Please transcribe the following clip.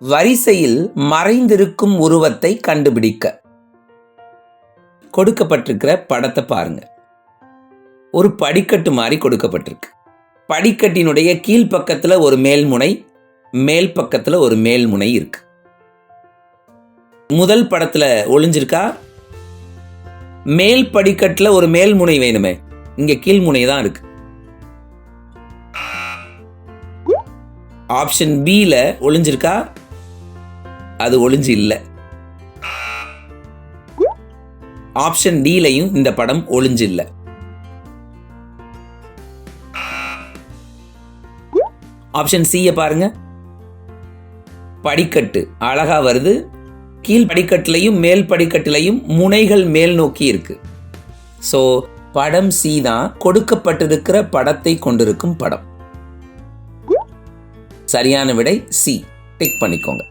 வரிசையில் மறைந்திருக்கும் உருவத்தை கண்டுபிடிக்க. கொடுக்கப்பட்டிருக்கிற படத்தை பாருங்க. ஒரு படிக்கட்டு மாதிரி கொடுக்கப்பட்டிருக்கு. படிக்கட்டினுடைய கீழ்ப்பக்கத்தில் ஒரு மேல்முனை மேல் பக்கத்தில் ஒரு மேல்முனை இருக்கு. முதல் படத்தில் ஒளிஞ்சிருக்கா? மேல் படிக்கட்டில் ஒரு மேல்முனை வேணுமே. இங்கே கீழ்முனை தான் இருக்கு. ஆப்ஷன் பியில் ஒளிஞ்சிருக்கா? அது ஒளிஞ்சு இல்லை. ஆப்ஷன் டிலையும் இந்த படம் ஒளிஞ்சு இல்லை. ஆப்ஷன் சியை பாருங்க. படிக்கட்டு. அழகா வருது. கீழ் படிக்கட்டுலையும் மேல் படிக்கட்டுலையும் முனைகள் மேல் நோக்கி இருக்கு. ஸோ படம் சி தான் கொடுக்கப்பட்டிருக்கிற படத்தை கொண்டிருக்கும் படம். சரியான விடை சி டிக் பண்ணிக்கோங்க.